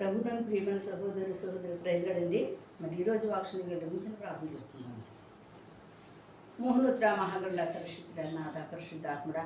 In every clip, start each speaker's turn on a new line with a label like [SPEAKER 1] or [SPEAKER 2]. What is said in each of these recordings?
[SPEAKER 1] ప్రభుత్వం ప్రియమైన సహోదరు సహోదరు ప్రజలండి మరి ఈరోజు వాక్షణ గురించి ప్రార్థన చేస్తున్నాను మోహనోత్ర మహాగండ సరస్వతుడ నాథ పరిశుద్ధాత్ముడ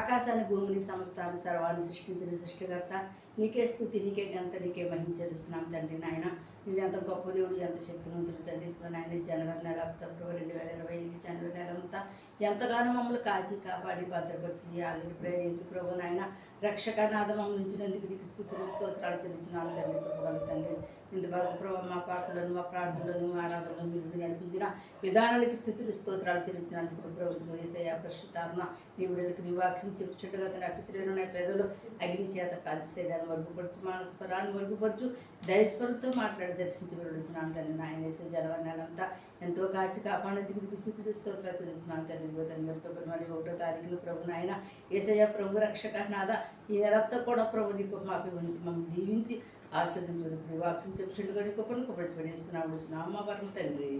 [SPEAKER 1] ఆకాశాన్ని భూమిని సమస్తాన్ని సర్వాన్ని సృష్టించిన సృష్టికర్త. నీకే స్థుతి నీకే గంత నీకే మహిమ చెల్లిస్తున్నాం తండ్రి నాయన. నువ్వు ఎంత గొప్ప దేవుడు ఎంత శక్తివంతుడు తండ్రి. నాయన జనవరి నెల ఫిబ్రవరి రెండు వేల ఇరవై ఐదు జనవరి నెల అంతా ఎంతగానో మమ్మల్ని కాచి కాపాడి భద్రపరిచి ఆల్రెడీ ఎందుకు ప్రభు నాయన. రక్షక నాదమం నుంచినందుకు నీకు స్థుతులు స్తోత్రాలు చెల్లించిన తండ్రి ప్రభుత్వాలు తండ్రి. ఇంతవరకు ప్రభు మా పాటలను మా ప్రార్థనలను మా ఆరాధనలను మీరు నడిపించిన విధానానికి స్థితులు స్తోత్రాలు చెల్లించినందుకు ప్రభుత్వం వేసయ్య పరిశుద్ధాత్మ నీ విడుదలకు నీ వాక్యం చెప్పుచుండగా తన నా పేదలు అగ్ని చేత కాల్చి శరీరాన్ని మరుగుపరచు మానస్పరాన్ని మరుగుపరచు దయస్వరంతో మాట్లాడి దర్శించబడి విడుచున్నాను తండ్రి నాయన. వేసే జనవరి నెలంతా ఎంతో కాచి కాపాడేందుకు తిరిగి స్థితులు స్తోత్రాలు నాకు తండ్రి. ఇదిగో తండ్రి మరి ఫిబ్రవరి ఒకటో తారీఖులో ప్రభు నాయన ఏసయ్య ప్రభు రక్షక నాద ఈ నెలంతా కూడా ప్రభు నీకు మాపి ఉంచి మమ్మల్ని దీవించి ఆస్వాదించు ఇప్పుడు వాక్యం చెప్పుచుండగా నీకు పని కొబ్బరి పడేస్తున్నాము అమ్మ పరమ తండ్రి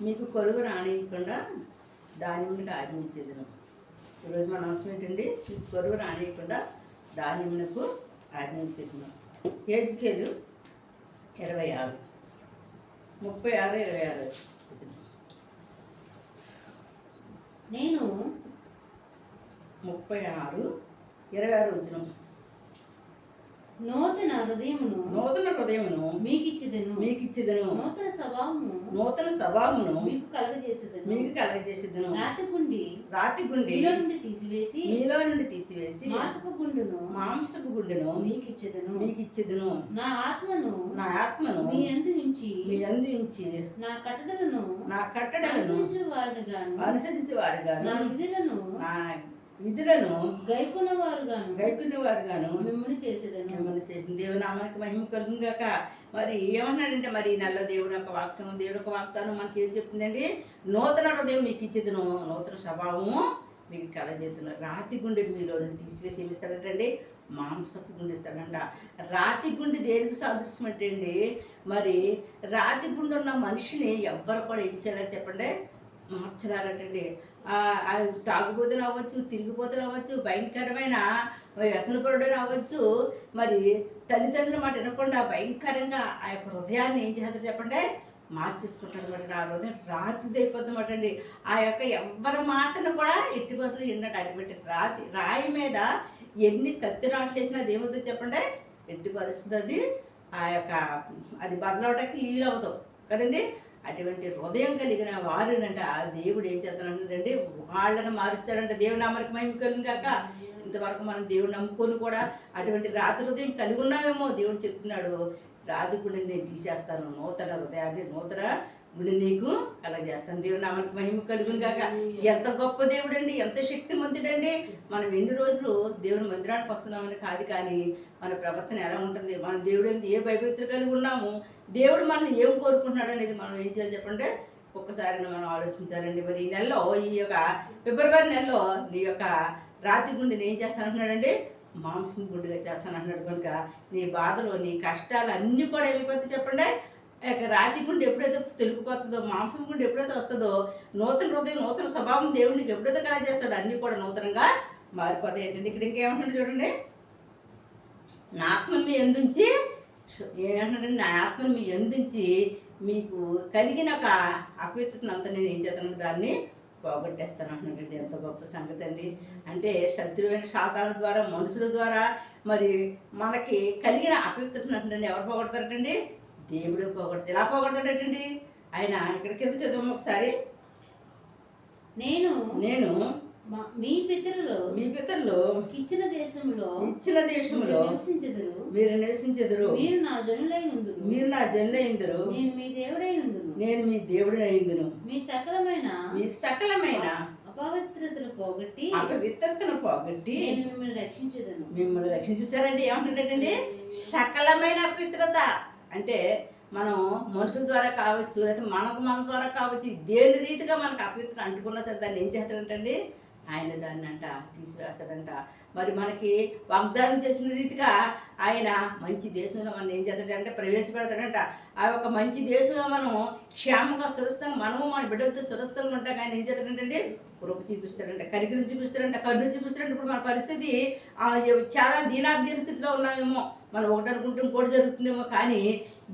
[SPEAKER 1] మీకు కొలువు రానియకుండా దానిమ్మకి ఆజ్ఞించేదను ఈరోజు మన అవసరం ఏంటండి? మీకు కొలువు రానియకుండా దానిమ్మకు ఆజ్ఞించేదను ఏజ్కేలు ఇరవై ఆరు. ముప్పై ఆరు ఇరవై ఆరు
[SPEAKER 2] నేను
[SPEAKER 1] ముప్పై ఆరు ఇరవై ఆరు వచ్చినాం.
[SPEAKER 2] నూతన హృదయమును
[SPEAKER 1] నూతన హృదయమును
[SPEAKER 2] మీకిచ్చిదను.
[SPEAKER 1] మీకు ఇచ్చేదను
[SPEAKER 2] నూతన స్వభావము
[SPEAKER 1] నూతన స్వభావమును
[SPEAKER 2] మీకు కలగజేసేదను.
[SPEAKER 1] మీకు కలగజేసేదను.
[SPEAKER 2] రాతి గుండి
[SPEAKER 1] రాతి గుండి
[SPEAKER 2] మీలో నుండి తీసివేసి
[SPEAKER 1] మీలో నుండి తీసివేసి
[SPEAKER 2] మాసపు గుండును
[SPEAKER 1] మాంసపు గుండెను
[SPEAKER 2] మీకిచ్చేదను.
[SPEAKER 1] మీకు ఇచ్చేదను
[SPEAKER 2] నా ఆత్మను
[SPEAKER 1] నా ఆత్మను
[SPEAKER 2] మీ అందు నుంచి
[SPEAKER 1] మీ అందించి
[SPEAKER 2] నా కట్టడలను
[SPEAKER 1] నా కట్టడలను
[SPEAKER 2] అనుసరించు వారిని గాను
[SPEAKER 1] అనుసరించి వారుగాను
[SPEAKER 2] నా విధులను
[SPEAKER 1] నా విధులను
[SPEAKER 2] గైకొన్న వారు గాను
[SPEAKER 1] గైకునే వారుగాను
[SPEAKER 2] మిమ్మల్ని చేసేదను.
[SPEAKER 1] మిమ్మల్ని చేసిన దేవుని నామానికి మహిమ కలుగుగాక మరి ఏమన్నాడంటే మరి ఈ నెల దేవుని యొక్క వాక్యం దేవుని యొక్క వాగ్దానం మనకి ఏం చెప్తుందండి? నూతన హృదయం మీకు ఇచ్చేదను. నూతన స్వభావము మీకు కలజేతును. రాతి గుండె మీలో తీసివేసి ఏమి ఇస్తాడంటండి మాంసపు గుండె ఇస్తాడంట. రాతి గుండె దేనికి సాదృశ్యం అంటే అండి? మరి రాతి గుండె ఉన్న మనిషిని ఎవ్వరు కూడా ఏం చేయాలని చెప్పండి? మార్చడారటండి అది తాగుబోతులు అవ్వచ్చు తిరిగిపోతులు అవ్వచ్చు భయంకరమైన వ్యసనపరుడు అవ్వచ్చు. మరి తల్లిదండ్రుల మాట వినకుండా భయంకరంగా ఆ యొక్క హృదయాన్ని ఏం చేస్తారు చెప్పండి? మార్చేసుకుంటారు అనమాట ఆ హృదయం రాతి అయిపోతుందన్నమాట అండి ఆ యొక్క ఎవరి మాటను కూడా ఎట్టి బస్సులు విన్నాడు అటువంటి రాతి రాయి మీద ఎన్ని కత్తి రాట్లు వేసినా అది ఏమవుతుంది చెప్పండి? ఎట్టి పరిస్థితి అది ఆ యొక్క అది బదలవడానికి వీలు అవుతాం కదండి. అటువంటి హృదయం కలిగిన వారునంట ఆ దేవుడు ఏం చేస్తానంటే వాళ్ళని మారుస్తాడంట. దేవుని నామరికి మహిమ కాక ఇంతవరకు మనం దేవుడు నమ్ముకొని కూడా అటువంటి రాతి హృదయం కలిగి ఉన్నామేమో దేవుడు చెప్తున్నాడు. రాతి గుండెని నేను తీసేస్తాను. నూతన హృదయాన్ని నూతన గుడి నీకు కలగజేస్తాను. దేవుని నామనికి మహిమ కలుగును కాక ఎంత గొప్ప దేవుడు అండి ఎంత శక్తిమంతుడండి. మనం ఎన్ని రోజులు దేవుని మందిరానికి వస్తున్నామని కాదు కానీ మన ప్రవర్తన ఎలా ఉంటుంది? మన దేవుడు ఏ భయభక్తులు కలిగి ఉన్నాము? దేవుడు మనల్ని ఏం కోరుకుంటున్నాడు అనేది మనం ఏం చేయాలి చెప్పండి? ఒక్కసారి మనం ఆలోచించాలండి. మరి ఈ నెలలో ఈ యొక్క ఫిబ్రవరి నెలలో నీ యొక్క రాతి గుండెని ఏం చేస్తానంటున్నాడండి? మాంసం గుండెగా చేస్తానంటున్నాడు కనుక. నీ బాధలు నీ కష్టాలు అన్నీ కూడా ఏమైపోతాయి చెప్పండి? రాతి గుండె ఎప్పుడైతే తొలగిపోతుందో మాంసం గుండె ఎప్పుడైతే వస్తుందో నూతన హృదయం నూతన స్వభావం దేవుడికి ఎప్పుడైతే కలగజేస్తాడో అన్నీ కూడా నూతనంగా మారిపోతాయి. ఏంటంటే ఇక్కడ ఇంకేమంటున్నాడు చూడండి. నా ఆత్మను మీ ఎందుంచి ఏమంటాడంటే నా ఆత్మను మీ ఎందుంచి మీకు కలిగిన ఒక అపవిత్రతను అంతా నేను ఏం చేస్తాను? దాన్ని పోగొట్టేస్తాను అంటున్నాడండి ఎంత గొప్ప సంగతి అండి. అంటే శత్రువైన శాతాల ద్వారా మనుషుల ద్వారా మరి మనకి కలిగిన అపవిత్రతను అంటుండండి ఎవరు పోగొడతారటండి? దేవుడు పోగొడతారు ఎలా పోగొడతాడటండి? ఆయన ఇక్కడ కింద చదువు ఒకసారి.
[SPEAKER 2] నేను
[SPEAKER 1] నేను
[SPEAKER 2] మా- పితరులు
[SPEAKER 1] మీ పితరులు
[SPEAKER 2] ఇచ్చిన దేశంలో
[SPEAKER 1] ఇచ్చిన దేశంలో
[SPEAKER 2] నివసించెదరు.
[SPEAKER 1] మీరు నివసించెదరు.
[SPEAKER 2] మీరు నా జనులై ఉందురు.
[SPEAKER 1] మీరు నా జన్లయిందురు
[SPEAKER 2] నేను మీ దేవుడై ఉందును.
[SPEAKER 1] నేను మీ దేవుడు అయిందును
[SPEAKER 2] మీ సకలమైన
[SPEAKER 1] మీ సకలమైన
[SPEAKER 2] అపవిత్రతలు పోగొట్టి
[SPEAKER 1] అపవిత్రతను పోగొట్టి
[SPEAKER 2] నేను మిమ్మల్ని రక్షించదను.
[SPEAKER 1] మిమ్మల్ని రక్షణ చూసారండి? ఏమంటున్నాడండి సకలమైన అపవిత్రత. అంటే మనం మనుషుల ద్వారా కావచ్చు లేదా మనకు మన ద్వారా కావచ్చు దేని రీతిగా మనకు అపవిత్రత అంటుకున్నా సరే దాన్ని ఏం చేస్తాడంటండి? ఆయన దాన్ని అంట తీసివేస్తాడంట. మరి మనకి వాగ్దానం చేసిన రీతిగా ఆయన మంచి దేశంలో మనం ఏం చేస్తాడంటే ప్రవేశపెడతాడంట. ఆ యొక్క మంచి దేశంలో మనం క్షేమంగా సురస్థంగా మనము మన బిడ్డలతో సురస్థంగా ఉంటాం ఆయన ఏం చేస్తాడంటే కృప చూపిస్తాడంట కనికరం చూపిస్తాడంట కన్ను చూపిస్తాడంట. ఇప్పుడు మన పరిస్థితి చాలా దీనాధీన స్థితిలో ఉన్నామేమో. మనం ఒకటి అనుకుంటే ఇంకోటి జరుగుతుందేమో కానీ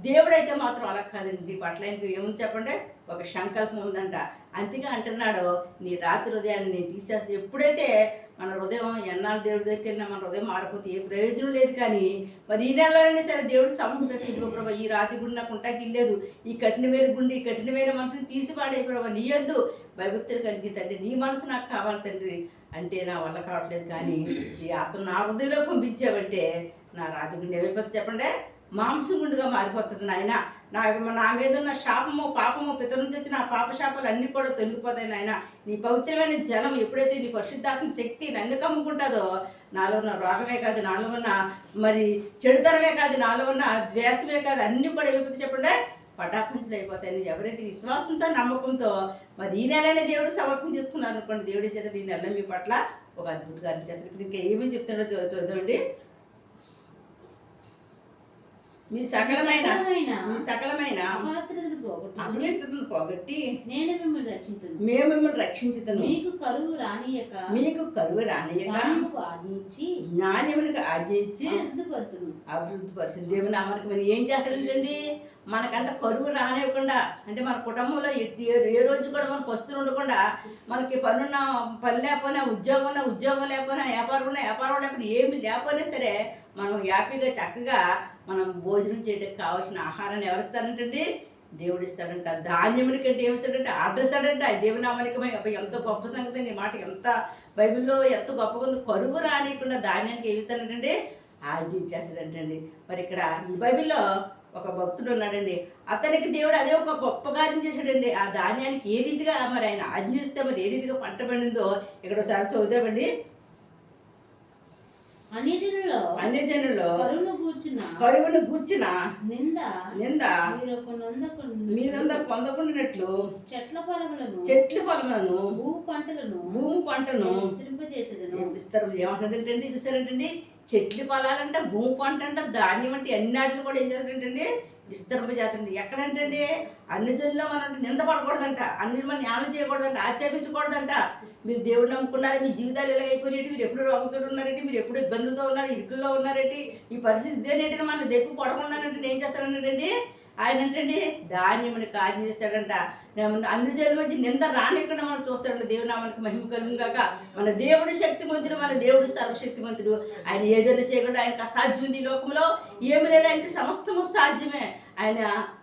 [SPEAKER 1] దేవుడైతే మాత్రం అలా కాదండి. నీ పట్ల ఆయనకు ఏముంది చెప్పండి? ఒక సంకల్పం ఉందంట. అంతేగా అంటున్నాడు నీ రాత్రి హృదయాన్ని నేను తీసేస్తే. ఎప్పుడైతే మన హృదయం ఎన్నాళ్ళు దేవుడి దగ్గరికి వెళ్ళినా మన హృదయం మారిపోతే ఏ ప్రయోజనం లేదు కానీ మరి ఈ నెలలోనే సరే దేవుడు సమయం సమర్పించేసి ప్రభా ఈ రాతి గుండి నాకు ఉంటాకి ఇల్లేదు ఈ కఠినమైన గుండి ఈ కఠినమైన మనసుని తీసి పాడే ప్రభా. నీ యొద్దు భయభక్తులు కలిగి తండ్రి నీ మనసు నాకు కావాలి తండ్రి. అంటే నా వల్ల కావట్లేదు కానీ ఈ ఆత్మ నా హృదయంలో పంపించావంటే నా రాతి ఏమైపోతుంది చెప్పండి? మాంసం గుండుగా మారిపోతుంది నాయన. నా నా మీద ఉన్న శాపము పాపము పిత నుంచి వచ్చిన పాప శాపాలు అన్నీ కూడా తొలగిపోతాయి నాయన. నీ పవిత్రమైన జలం ఎప్పుడైతే నీ పరిశుద్ధాత్మ శక్తి నన్ను కమ్ముకుంటుందో నాలో ఉన్న రోగమే కాదు నాలో ఉన్న మరి చెడుతనమే కాదు నాలో ఉన్న ద్వేషమే కాదు అన్నీ కూడా ఏమైపోతుంది చెప్పండి? పటాపించలు అయిపోతాయి. ఎవరైతే విశ్వాసంతో నమ్మకంతో మరి ఈ నెలనే దేవుడు సమర్పణ చేసుకున్నారు అనుకోండి దేవుడి చేత ఈ నెల మీ పట్ల ఒక అద్భుత కార్యం చేస్తారు ఇంకా ఏమేమి చెప్తాడో చూద్దామండి. మీ సకలమైన మీ సకలమైన అభినేతను పోగొట్టి
[SPEAKER 2] నేను మిమ్మల్ని రక్షించును.
[SPEAKER 1] మేము మిమ్మల్ని రక్షించుతాను.
[SPEAKER 2] మీకు కరువు రానియక
[SPEAKER 1] మీకు కరువు రానియక
[SPEAKER 2] ఆదించి
[SPEAKER 1] జ్ఞానమునికి ఆర్జించి
[SPEAKER 2] అభివృద్ధిపరుతును.
[SPEAKER 1] అభివృద్ధి పరిచింది దేవుని నామానికి మరి ఏం చేస్తాడండి? మనకంట కరువు రానివ్వకుండా అంటే మన కుటుంబంలో ఏ ఏ రోజు కూడా మనకు వస్తువులు ఉండకుండా మనకి పనున్న పని లేకపోయినా ఉద్యోగం ఉన్నా ఉద్యోగం లేకపోయినా వ్యాపారం ఉన్నా వ్యాపారం లేకపోయినా ఏమి లేకపోయినా సరే మనం హ్యాపీగా చక్కగా మనం భోజనం చేయడానికి కావాల్సిన ఆహారాన్ని ఎవరిస్తారంటండి దేవుడు ఇస్తాడంట. ధాన్యముని కంటే ఏమిస్తాడంటే ఆర్డర్ ఇస్తాడంట. దేవుని అబ్బాయి ఎంత గొప్ప సంగతి నీ మాట ఎంత బైబిల్లో ఎంత గొప్పగా ఉంది. కరువు రానియకుండా ధాన్యానికి ఏమిస్తాడంటే ఆర్జించేస్తాడంటండి మరి ఇక్కడ ఈ బైబిల్లో ఒక భక్తుడు ఉన్నాడండి. అతనికి దేవుడు అదే ఒక గొప్ప కార్యం చేశాడండి. ఆ ధాన్యానికి ఏ రీతిగా మరి ఆయన ఆజ్ఞిస్తే మరి ఏ రీతిగా పంట పండిందో ఇక్కడ ఒకసారి చదువుదామండి
[SPEAKER 2] అన్నిటిలో
[SPEAKER 1] అన్ని జనుల్లో
[SPEAKER 2] కరువును కూర్చున్న
[SPEAKER 1] కరువును గూర్చిన
[SPEAKER 2] నింద
[SPEAKER 1] నింద మీరందరూ పొందకుండానట్లు
[SPEAKER 2] చెట్ల పొలములను
[SPEAKER 1] చెట్లు పొలములను
[SPEAKER 2] భూ పంటలను
[SPEAKER 1] భూమి పంటను
[SPEAKER 2] విస్తరింపజేసేదను.
[SPEAKER 1] విస్తరం ఏమంటాడంటండి చూసారంటండి చెట్లు పొలాలంట భూమి పంట అంట ధాన్యం అంటే అన్ని కూడా ఏం చేస్తాడంటండి విస్తరింపజేతండి ఎక్కడంటండి? అన్ని జనుల్లో మనం నిందపడకూడదంట అన్ని మనం జ్ఞానం చేయకూడదంట. ఆక్షేపించకూడదంట. మీరు దేవుడు నమ్ముకున్నారు మీ జీవితాలు ఇలాగైపోయినట్టు మీరు ఎప్పుడు రోగంతో ఉన్నారంటే మీరు ఎప్పుడు ఇబ్బందులతో ఉన్నారు ఇరుకుల్లో ఉన్నారంటే ఈ పరిస్థితి ఇదేనేంటి మనం దెక్కు పడకున్నానంటే ఏం చేస్తారన్నాడండి ఆయన ఏంటండి ధాన్యముని కార్యం చేస్తాడంట. అన్ని జనుల మధ్య నింద రానికుండా మనం చూస్తాడంట దేవునామానికి మహిమ కలుగు కాక మన దేవుడు శక్తిమంతుడు మన దేవుడు సర్వశక్తిమంతుడు. ఆయన ఏదైనా చేయకుండా ఆయనకు అసాధ్యం ఉంది ఈ లోకంలో. ఏమి లేదు ఆయనకి సమస్తము సాధ్యమే. ఆయన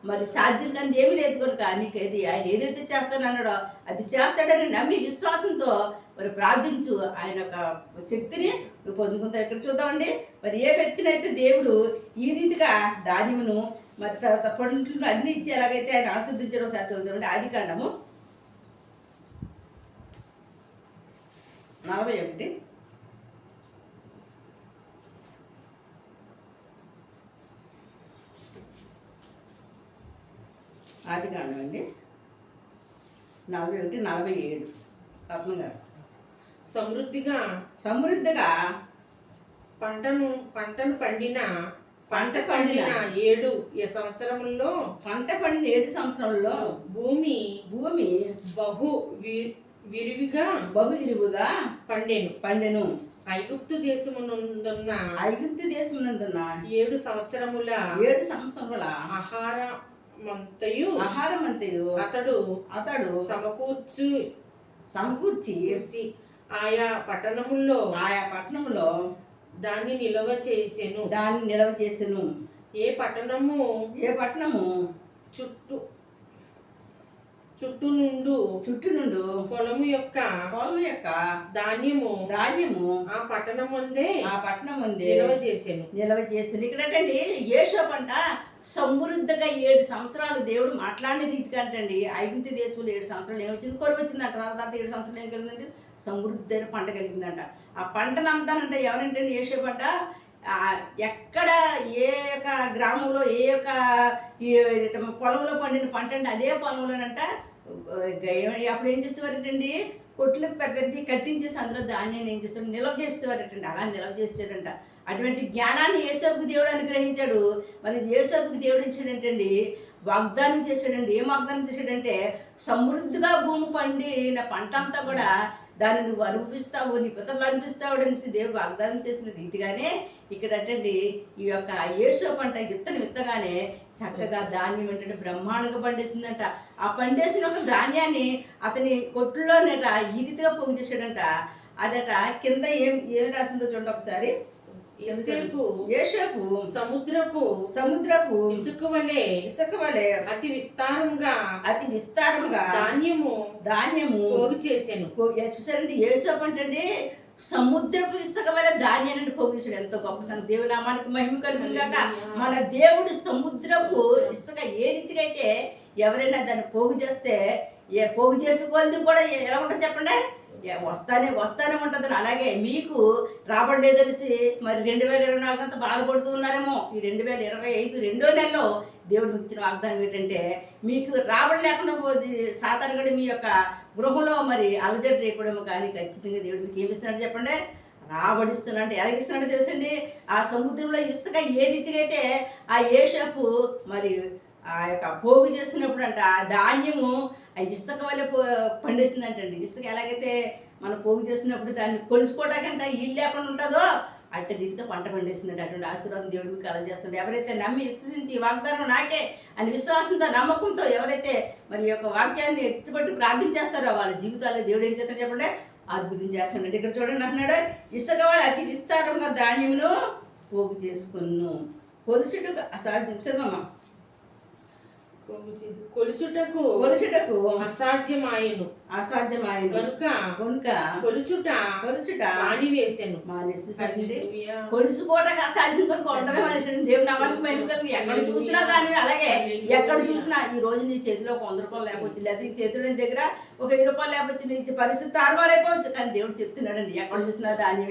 [SPEAKER 1] మరి సాధ్యం కానీ ఏమీ లేదు కనుక నీకు ఏది ఆయన ఏదైతే చేస్తానన్నాడో అది చేస్తాడని నమ్మి విశ్వాసంతో మరి ప్రార్థించు. ఆయన యొక్క శక్తిని నువ్వు పొందుకుంటావు. ఇక్కడ చూద్దామండి. మరి ఏ వ్యక్తినైతే దేవుడు ఈ రీతిగా ధాన్యమును మరి తర్వాత పండ్లను అన్ని ఇచ్చి ఎలాగైతే ఆయన ఆస్వాదించడం ఒకసారి చూద్దామండి ఆది కాండము నలభై ఒకటి. ఆది కాండం అండి. నలభై ఒకటి నలభై ఏడు. రత్నం గారు.
[SPEAKER 3] సమృద్ధిగా
[SPEAKER 1] సమృద్ధిగా
[SPEAKER 3] పంటను పంటను పండిన
[SPEAKER 1] పంట పండిన
[SPEAKER 3] ఏడు ఈ సంవత్సరముల్లో?
[SPEAKER 1] పంట పండిన ఏడు సంవత్సరంలో
[SPEAKER 3] భూమి
[SPEAKER 1] భూమి
[SPEAKER 3] బహు విరివిగా
[SPEAKER 1] బహు ఇరువుగా
[SPEAKER 3] పండెను.
[SPEAKER 1] పండెను.
[SPEAKER 3] ఐగుప్తు దేశమునందున్న
[SPEAKER 1] ఐగుప్తు దేశమునందున్న
[SPEAKER 3] ఏడు సంవత్సరముల
[SPEAKER 1] ఏడు సంవత్సరముల
[SPEAKER 3] ఆహారమంతయు
[SPEAKER 1] ఆహారం అంతయు
[SPEAKER 3] అతడు
[SPEAKER 1] అతడు
[SPEAKER 3] సమకూర్చు
[SPEAKER 1] సమకూర్చి
[SPEAKER 3] కూర్చి ఆయా పట్టణముల్లో
[SPEAKER 1] ఆయా పట్టణంలో
[SPEAKER 3] దాన్ని నిల్వ చేసెను.
[SPEAKER 1] దాన్ని నిలవ చేసెను.
[SPEAKER 3] ఏ పట్టణము
[SPEAKER 1] ఏ పట్టణము?
[SPEAKER 3] చుట్టూ చుట్టూ నుండు
[SPEAKER 1] చుట్టూ నుండు
[SPEAKER 3] పొలము యొక్క
[SPEAKER 1] పొలం యొక్క
[SPEAKER 3] ధాన్యము
[SPEAKER 1] ధాన్యము
[SPEAKER 3] ఆ పట్టణం ముందే
[SPEAKER 1] ఆ పట్టణం ఉంది
[SPEAKER 3] నిల్వ చేసాను.
[SPEAKER 1] నిలవ చేసింది ఇక్కడటండి ఏషో పంట సమృద్ధిగా ఏడు సంవత్సరాలు దేవుడు మాట్లాడిన రీతిగా అంటండి. ఐగుప్తు దేశంలో ఏడు సంవత్సరాలు ఏమొచ్చింది? కొరకు వచ్చిందంట. తర్వాత ఏడు సంవత్సరాలు ఏం కలిగిందంటే సమృద్ధి అయిన పంట కలిగిందంట. ఆ పంటను అమ్ముతానంటే ఎవరంటండి ఏషో పంట ఎక్కడ ఏ యొక్క గ్రామంలో ఏ యొక్క పొలంలో పండిన పంట అంటే అదే పొలంలోనంట. గ- అప్పుడు ఏం చేసేవారటండి? కొట్లకు పెద్ద పెద్ద కట్టించేసి అందులో ధాన్యాన్ని ఏం చేస్తాడు నిల్వ చేసేవారటండి. అలా నిల్వ చేస్తాడంట అటువంటి జ్ఞానాన్ని యేసోపుకి దేవుడు అనుగ్రహించాడు. మరి యేసోపుకి దేవుడు ఇచ్చాడంటండి వాగ్దానం చేశాడండి. ఏం వాగ్దానం చేశాడంటే సమృద్ధిగా భూమి పండిన పంట అంతా కూడా దాన్ని నువ్వు అనుభవిస్తావు నీ పితరులు అనుభవిస్తావు అనేసి దేవుడు వాగ్దానం చేసిన రీతిగానే ఇక్కడ అంటండి ఈ యొక్క ఏసో పంట విత్తనం విత్తగానే చక్కగా ధాన్యం ఏంటంటే బ్రహ్మాండంగా పండేసిందంట. ఆ పండేసిన ఒక ధాన్యాన్ని అతని కొట్టులోనేట ఈ రీతిగా పోగు చేశాడంట. అదట కింద ఏం ఏమి రాసిందో చూడండి ఒకసారి.
[SPEAKER 3] యోసేపు సముద్రపు
[SPEAKER 1] సముద్రపు
[SPEAKER 3] ఇసుక వలె
[SPEAKER 1] ఇసుక వలె
[SPEAKER 3] అతి విస్తారంగా
[SPEAKER 1] అతి విస్తారముగా
[SPEAKER 3] ధాన్యము
[SPEAKER 1] ధాన్యము
[SPEAKER 3] పోగు చేశాను
[SPEAKER 1] చూసారండి ఏసోపు అంటే సముద్రపు ఇసుక వల్ల ధాన్యాన్ని పోగించాడు ఎంతో గొప్ప సంగతి. దేవుని నామానికి మహిమ కలుగుగాక మన దేవుడు సముద్రపు ఇసుక ఏ రీతిగా అయితే ఎవరైనా దాన్ని పోగు చేస్తే ఏ పోగు చేసుకోవాలి కూడా. ఎలా ఉంటుంది చెప్పండి? ఏ వస్తానే వస్తానే ఉంటుంది. అలాగే మీకు రాబడలేదు తెలిసి మరి రెండు వేల ఇరవై నాలుగు అంతా బాధపడుతూ ఉన్నారేమో. ఈ రెండు వేల ఇరవై ఐదు రెండో నెలలో దేవుడు ఇచ్చిన వాగ్దానం ఏంటంటే మీకు రాబడి లేకుండా పోతే సాధారణంగా మీ యొక్క గృహంలో మరి అలజడి రేపడము కానీ ఖచ్చితంగా దేవుడు మీకు ఏమిస్తున్నాడు చెప్పండి? రాబడిస్తున్నాడు అంటే ఎలాగిస్తున్నాడో తెలుసండి? ఆ సముద్రంలో ఇసుక ఏ రీతిగా అయితే ఆ ఏషపు మరి ఆ యొక్క పోగు చేస్తున్నప్పుడు అంట ఆ ధాన్యము ఆ ఇసుక వల్ల పో పండేసిందంటండి. ఇసుక ఎలాగైతే మనం పోగు చేసినప్పుడు దాన్ని కొలుసుకోవడానికంట ఇల్లు లేకుండా ఉంటుందో అట్టి రీతిగా పంట పండేసిందంటే అటువంటి ఆశీర్వాదం దేవుడు మీకు కలగ చేస్తాడు ఎవరైతే నమ్మి విశ్వసించి ఈ వాగ్దానం నాకే అని విశ్వాసంతో నమ్మకంతో ఎవరైతే మరి యొక్క వాక్యాన్ని ఎత్తుపట్టి ప్రార్థించేస్తారో వాళ్ళ జీవితాల్లో దేవుడు ఏం చేస్తాడు చెప్పండి? అద్భుతం చేస్తాడు ఇక్కడ చూడండి అంటున్నాడు ఇసుక వల్ల అతి విస్తారంగా ధాన్యమును పోగు చేసుకున్నాను కొలుసుడు అసాధ్యం. చదవమ్మా
[SPEAKER 3] కొలుచుటకు
[SPEAKER 1] కొలుసుటకు
[SPEAKER 3] అసాధ్యమాయను.
[SPEAKER 1] అసాధ్యమైన
[SPEAKER 3] కనుక
[SPEAKER 1] కొనుక
[SPEAKER 3] కొలుచుట
[SPEAKER 1] కొలుసుట
[SPEAKER 3] మానివేశాను హల్లెలూయా.
[SPEAKER 1] కొలుసుకోవడానికి అసాధ్యం కొని కొనడమే మనిషి దేవుడు నామానికి మేము కలిగి ఎక్కడ చూసినా దాన్ని అలాగే ఎక్కడ చూసినా ఈ రోజు నీ చేతిలో ఒక వంద రూపాయలు లేకపోవచ్చు లేదా నీ చేతిలో నీ దగ్గర ఒక వెయ్యి రూపాయలు లేకపోవచ్చు నీ పరిస్థితి తారుమారైపోవచ్చు. కానీ దేవుడు చెప్తున్నాడండి ఎక్కడ చూసినా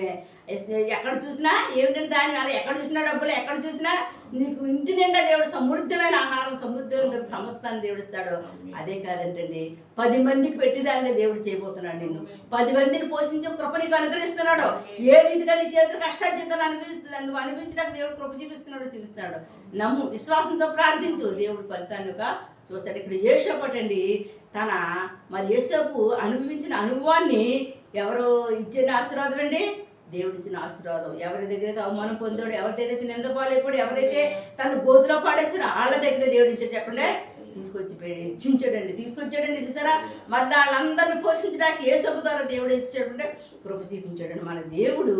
[SPEAKER 1] ఎస్- ఎక్కడ చూసినా ఏమిటంటే దాని మీద ఎక్కడ చూసినా డబ్బులు ఎక్కడ చూసినా నీకు ఇంటి నిండా దేవుడు సమృద్ధమైన ఆహారం సమృద్ధమైన సమస్తాన్ని దేవుడు ఇస్తాడు. అదే కాదంటండి పది మందికి పెట్టేదానిగా దేవుడు చేయబోతున్నాడు నిన్ను. పది మందిని పోషించే కృప నీకు అనుగ్రహిస్తున్నాడు. ఏ రీతిగా నీ చేతులు కష్టార్జితాలు అనిపిస్తుంది నువ్వు అనిపించడానికి దేవుడు కృప చూపిస్తున్నాడు చూపిస్తున్నాడు. నమ్ము విశ్వాసంతో ప్రార్థించు దేవుడు ఫలితాన్ని ఒక చూస్తాడు. ఇక్కడ ఏషోపటండి తన మరి ఏసోపు అనుభవించిన అనుభవాన్ని ఎవరు ఇచ్చిన ఆశీర్వాదం అండి? దేవుడు ఇచ్చిన ఆశీర్వాదం. ఎవరి దగ్గర అయితే అవమానం పొందాడు ఎవరి దగ్గర అయితే ఎవరైతే తన గోతులో పాడేస్తారో వాళ్ళ దగ్గర దేవుడు ఇచ్చాడు చెప్పండి. తీసుకొచ్చి ఇచ్చించాడండి తీసుకొచ్చాడండి చూసారా? మరి వాళ్ళందరినీ పోషించడానికి ఏ సభ ద్వారా దేవుడు ఇచ్చాడంటే కృప చూపించాడండి. మన దేవుడు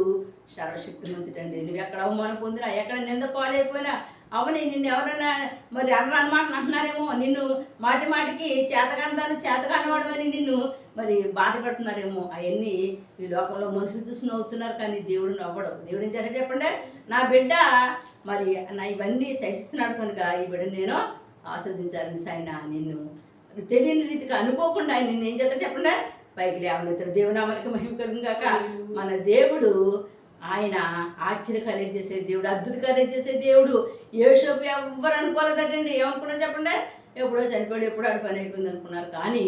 [SPEAKER 1] సర్వశక్తిమంతుడండి. నువ్వు ఎక్కడ అవమానం పొందినా ఎక్కడ నింద పాలైపోయినా అవని నిన్ను ఎవరైనా మరి అన్న మాట అంటున్నారేమో. నిన్ను మాటి మాటికి చేతకాంతాన్ని చేతకానవాడమని నిన్ను మరి బాధ పెడుతున్నారేమో. అవన్నీ ఈ లోకంలో మనుషులు చూసి నవ్వుతున్నారు కానీ దేవుడు నవ్వడు. దేవుడు ఏం చేస్తాడు చెప్పండి? నా బిడ్డ మరి నా ఇవన్నీ సహిస్తున్నాడు కనుక ఈ బిడ్డ నేను ఆస్వాదించాలని ఆయన నిన్ను తెలియని రీతిగా అనుకోకుండా ఆయన నిన్ను ఏం చేస్తాడు చెప్పండి? పైకి లేవనెత్తాడు. దేవునామానికి మహిమ గాక. మన దేవుడు ఆయన ఆశ్చర్యకార్యం చేసే దేవుడు అద్భుత కార్యం చేసే దేవుడు. యేషోపు ఎవ్వరు అనుకోలేదటండి. ఏమనుకున్నాను చెప్పండి? ఎప్పుడో చనిపోయాడు ఎప్పుడో ఆడి పని అయిపోయింది అనుకున్నారు. కానీ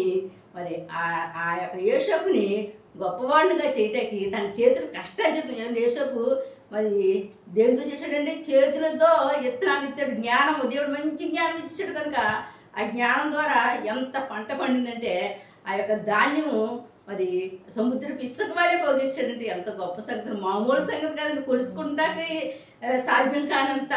[SPEAKER 1] మరి ఆ ఆ యొక్క యేషపుని గొప్పవాడినిగా చేయటానికి తన చేతులు కష్టార్జితం ఏమంటే యేషోపు మరి దేవుడు చేశాడండి? చేతులతో ఇత్తనాలు ఇస్తాడు జ్ఞానం దేవుడు మంచి జ్ఞానం ఇచ్చాడు కనుక ఆ జ్ఞానం ద్వారా ఎంత పంట పండిందంటే ఆ యొక్క ధాన్యము మరి సముద్రపు ఇసుక వాళ్ళే పోగిస్తాడంటే ఎంత గొప్ప సంగతి. మామూలు సంగతి కాదండి. కొలుసుకుంటాకి సాధ్యం కానంత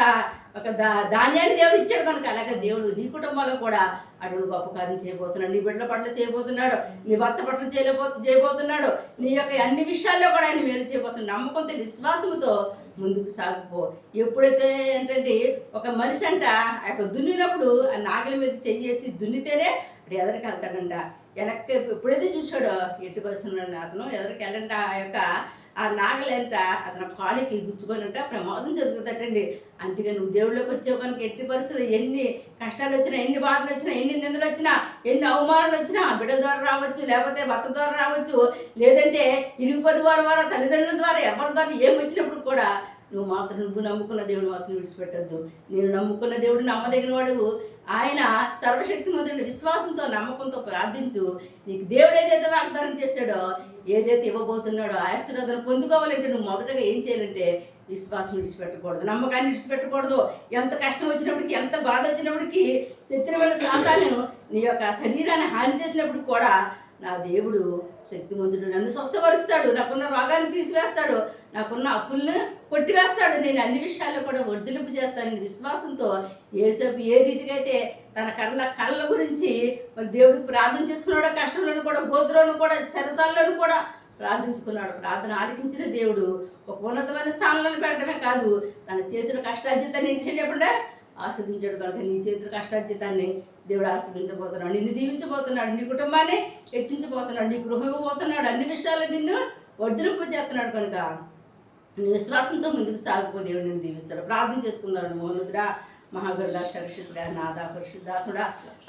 [SPEAKER 1] ఒక దా ధాన్యాన్ని దేవుడు ఇచ్చాడు కనుక అలాగే దేవుడు నీ కుటుంబంలో కూడా అటువంటి గొప్ప కార్యం చేయబోతున్నాడు. నీ బిడ్డల పట్ల చేయబోతున్నాడు. నీ భర్త పట్ల చేయలేబో చేయబోతున్నాడు. నీ యొక్క అన్ని విషయాల్లో కూడా ఆయన మేలు చేయబోతున్నాడు. నమ్మకంతో విశ్వాసంతో ముందుకు సాగిపో. ఎప్పుడైతే ఏంటంటే ఒక మనిషి అంట ఆ యొక్క దున్నినప్పుడు ఆ నాగల మీద చెయ్యేసి దున్నితేనే అటు ఎదరికి వెళ్తాడంట వెనక్కి ఎప్పుడైతే చూశాడో ఎట్టి పరిస్థితుల్లో అతను. ఎదరికి వెళ్ళంట ఆ యొక్క ఆ నాగలంట అతను కాళ్ళకి గుచ్చుకొని ఉంటే ప్రమాదం జరుగుతుందటండి. అందుకే నువ్వు దేవుళ్ళకి వచ్చావు కనుక ఎట్టి పరిస్థితి ఎన్ని కష్టాలు వచ్చినా ఎన్ని బాధలు వచ్చినా ఎన్ని నిందలు వచ్చినా ఎన్ని అవమానాలు వచ్చినా బిడ్డ ద్వారా రావచ్చు లేకపోతే భర్త ద్వారా రావచ్చు లేదంటే ఇరుగు పని వారి ద్వారా తల్లిదండ్రుల ద్వారా ఎవరి ద్వారా ఏం వచ్చినప్పుడు కూడా నువ్వు మాత్రం నువ్వు నమ్ముకున్న దేవుడు మాత్రం విడిచిపెట్టద్దు. నేను నమ్ముకున్న దేవుడు నమ్మదగిన వాడు ఆయన సర్వశక్తిమంతుడు విశ్వాసంతో నమ్మకంతో ప్రార్థించు. నీకు దేవుడు ఏదైతే వాగ్దానం చేశాడో ఏదైతే ఇవ్వబోతున్నాడో ఆశీర్వాదం పొందుకోవాలంటే నువ్వు మొదటగా ఏం చేయాలంటే విశ్వాసం విడిచిపెట్టకూడదు. నమ్మకాన్ని విడిచిపెట్టకూడదు. ఎంత కష్టం వచ్చినప్పటికీ ఎంత బాధ వచ్చినప్పటికీ శత్రువుల శాతాన్ని నీ యొక్క శరీరాన్ని హాని చేసినప్పుడు కూడా నా దేవుడు శక్తిమంతుడు నన్ను స్వస్థపరుస్తాడు నాకున్న రోగాన్ని తీసివేస్తాడు నాకున్న అప్పులను కొట్టివేస్తాడు. నేను అన్ని విషయాల్లో కూడా వర్ధిలింపు చేస్తానని విశ్వాసంతో ఏసేపు ఏ రీతిగా అయితే తన కళ్ళ కళ్ళ గురించి మరి దేవుడికి ప్రార్థన చేసుకున్నాడు కష్టంలోను కూడా గోతులోను కూడా సరసాల్లోను కూడా ప్రార్థించుకున్నాడు. ప్రార్థన ఆలకించిన దేవుడు ఒక ఉన్నతమైన స్థానంలో పెట్టడమే కాదు తన చేతుల కష్టార్జితాన్ని ఏం ఆస్వాదించాడు కనుక నీ చేతుల కష్టార్జితాన్ని దేవుడు ఆస్వాదించబోతున్నాడు. నిన్ను దీవించబోతున్నాడు నీ కుటుంబాన్ని హెచ్చించబోతున్నాడు నీ గృహం ఇవ్వబోతున్నాడు అన్ని విషయాలు నిన్ను వర్ధలింపు చేస్తున్నాడు కనుక విశ్వాసంతో ముందుకు సాగిపో దేవుడు నిన్ను దీవిస్తాడు. ప్రార్థన చేసుకుందాడు మోనుద్రా మహాగరుడ సరస్వతుడా నాదా పరిశుద్ధాత్ముడా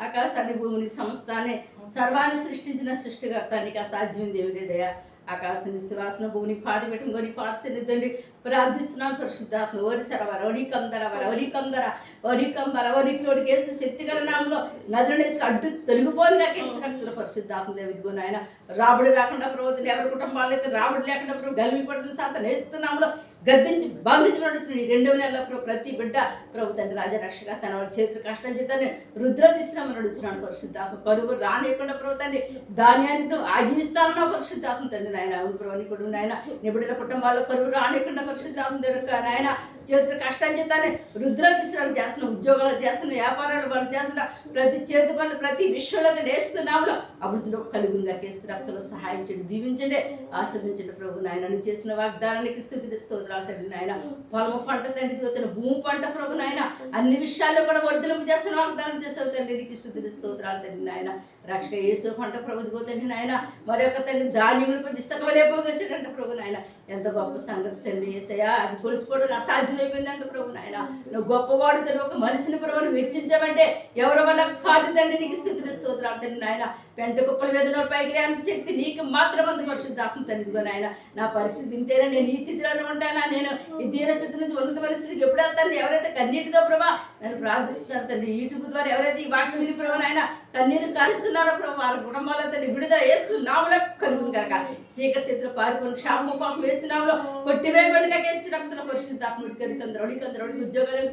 [SPEAKER 1] ఆకాశాన్ని భూమిని సంస్థాన్ని సర్వాన్ని సృష్టించిన సృష్టికర్తానికి అసాధ్యం దేవుడే దయ. ఆకాశం విశ్వాసన భూమిని పాది పెట్టుకొని పాత చెందుతండి ప్రార్థిస్తున్నాను పరిశుద్ధాత్మ. ఓరి సరవర ఒరి కందర వర ఒరి కందర వరి కంబర ఒరికి ఒడికి వేసి నామంలో నదులనేసి అడ్డు తొలగిపోయినా కేసిన పరిశుద్ధాత్మ ఇదిగో నాయన. రాబడి రాకుండా ప్రభుత్వం ఎవరి కుటుంబాలు అయితే రాబడి లేకుండా ప్రభు గల్వి పడుతున్న శాతం నేస్తున్నాములో గద్దించి బంధించి వచ్చిన ఈ రెండవ నెలలో ప్రతి బిడ్డ ప్రభు తండ్రి రాజరక్షగా తన వాళ్ళ చేతులు కష్టం చేతనే రుద్ర నడుచున్నాను పరిశుద్ధాత్మ. కరువు రానియకుండా ప్రభు తండ్రి ధాన్యానికి ఆజ్ఞిస్తానన్నా పరిశుద్ధాత్మ తండ్రి నాయన. అవును ప్రభు నీ నాయన. నిబిడల కుటుంబాల్లో కరువు రానియకుండా పరిశుద్ధాత్మ దొరక నాయన. చేతులు కష్టం చేతాన్ని రుద్రాధిశ్రాలు తీసుకురాలు చేస్తున్న ఉద్యోగాలు చేస్తున్న వ్యాపారాలు వాళ్ళు చేస్తున్న. ప్రతి చేతి పనులు ప్రతి విషయంలో నేస్తున్నాములో అభివృద్ధిలో కలుగునిగా కేసు రక్తంలో సహాయం చేయండి దీవించండి ఆస్వాదించండి ప్రభు నాయన. నువ్వు చేసిన వాగ్దానానికి స్థితి స్తోత్రాలు తండ్రి నాయన. పొలము పంట తండ్రి దిగుతున్న భూమి పంట ప్రభు నాయన. అన్ని విషయాల్లో కూడా వర్ధలింపు చేస్తున్న వాగ్దానం చేసావు తండ్రి నీకు స్థితి స్తోత్రాలు తండ్రి నాయన. రక్ష యేసు పంట ప్రభు దిగో తండ్రి నాయన మరొక తండ్రి ధాన్యములపై విస్తకవలేపోగేసాడంట ప్రభు నాయన. ఎంత గొప్ప సంగతి తండ్రి ఏసయ్యా అది కొలుసుకోవడం అసాధ్యమైపోయిందంట ప్రభు నాయన. నువ్వు గొప్పవాడు తను ఒక మనిషిని ప్రభుని వెచ్చించమంటే ఎవరి వల్ల కాదు తండ్రి నీకు స్థితిని స్తోత్రాలు తండ్రి నాయన. పెంట కుప్పల వేదన పైకి అంత శక్తి నీకు మాత్రం అంత పరిశుద్ధాత్మ తండ్రిగో నాయన. నా పరిస్థితి ఇంతేనా? నేను ఈ స్థితిలోనే ఉంటానా? నేను ఈ దీన స్థితి నుంచి ఉన్నత పరిస్థితికి ఎప్పుడు వెళ్తాను ఎవరైతే కన్నీటితో ప్రభా నన్ను ప్రార్థిస్తున్నారు తండ్రి యూట్యూబ్ ద్వారా ఎవరైతే ఈ వాక్యం విని ప్రభా నాయన కన్నీరు కారుస్తున్నారో ప్రభు. వారి కుటుంబాల విడుదల వేస్తూ నామలో కలుగును కాక చీకటి స్థితిలో పారిపోయిన క్షాపం పాపం వేస్తున్నాములో కొట్టివేయబడి కాక రక్తుల పరిశుద్ధాత్మ ఉడికరికందరు ఉడికందరు ఉడికి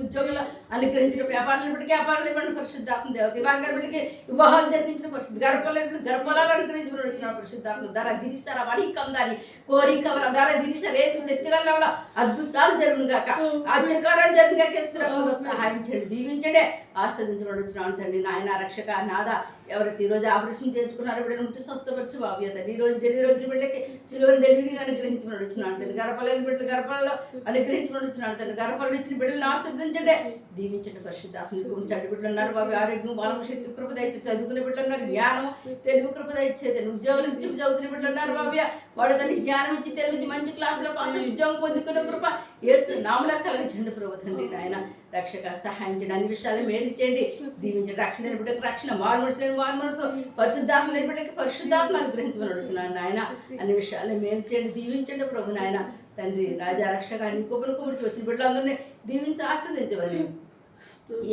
[SPEAKER 1] ఉద్యోగాలు అనుగ్రహించిన వ్యాపారాలు ఇప్పటికీ వ్యాపారాలు ఇవ్వండి పరిశుద్ధాత్మ దేవ. దివాంగర్ బట్టి వివాహాలు జరిగించిన పరిశుద్ధ గడపలేదు గడపలాలు అనుగ్రహించబడి వచ్చిన పరిశుద్ధాత్మ. ధర దిరిస్తారా వరికందాని కోరిక ధర దిరిస్తారు. వేసి శక్తిగల అద్భుతాలు జరుగును కాక ఆశ్చర్యకారాలు జరుగును గాక. రక్తంలో దీవించండి. ఆస్వాదించబడి వచ్చిన తండ్రి నాయన రక్షక నాద ఎవరైతే ఈరోజు రోజు ఆపరేషన్ చేయించుకున్నారో బిడ్డను ఉంటే స్వస్థపరచు బాబు ఈ రోజు డెలివరీ వచ్చిన బిడ్డకి సిలువని డెలివరీగా అనుగ్రహించుకుని వచ్చినాడు తండ్రి గర్భాలని బిడ్డలు గర్భాలలో అనుగ్రహించుకుని వచ్చినాడు తండ్రి గర్భాలు ఇచ్చిన బిడ్డలను ఆశ్రదించండి దీవించండి పరిశుద్ధాత్మకు చంటి బిడ్డలు ఉన్నారు బాబు. ఆరోగ్యం బలము శక్తి కృపద ఇచ్చి చదువుకునే బిడ్డలు ఉన్నారు. జ్ఞానం తెలుగు కృపద ఇచ్చేది ఉద్యోగులు ఇచ్చి చదువుతున్న బిడ్డలు ఉన్నారు బాబు. వాడు తల్లి జ్ఞానం ఇచ్చి తెలుగు మంచి క్లాసులో పాస్ ఉద్యోగం పొందుకునే కృప. ఏసు నామలా కలిగించండి ప్రభు తండ్రి నాయన. రక్షక సహాయం చేయండి అన్ని విషయాలు మేలు చేయండి. దీవించండి రక్షణ బిడ్డకి రక్షణ మారు మనసు లేని మారు మనసు పరిశుద్ధాత్మ లేని పరిశుద్ధాత్మ అనుగ్రహించమని అడుగుతున్నాను నాయన. అన్ని విషయాలు మేలు చేయండి దీవించండి ప్రభు నాయన. తండ్రి రాజా రక్షక అన్ని కుప్పలు కుప్పటి వచ్చిన బిడ్డలందరినీ దీవించి ఆస్వాదించమని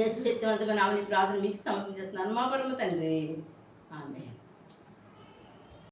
[SPEAKER 1] ఎస్ శక్తివంతమైన ఆమె ప్రార్థన మీకు సమర్పించేస్తున్నాను మా పరమ తండ్రి. ఆమె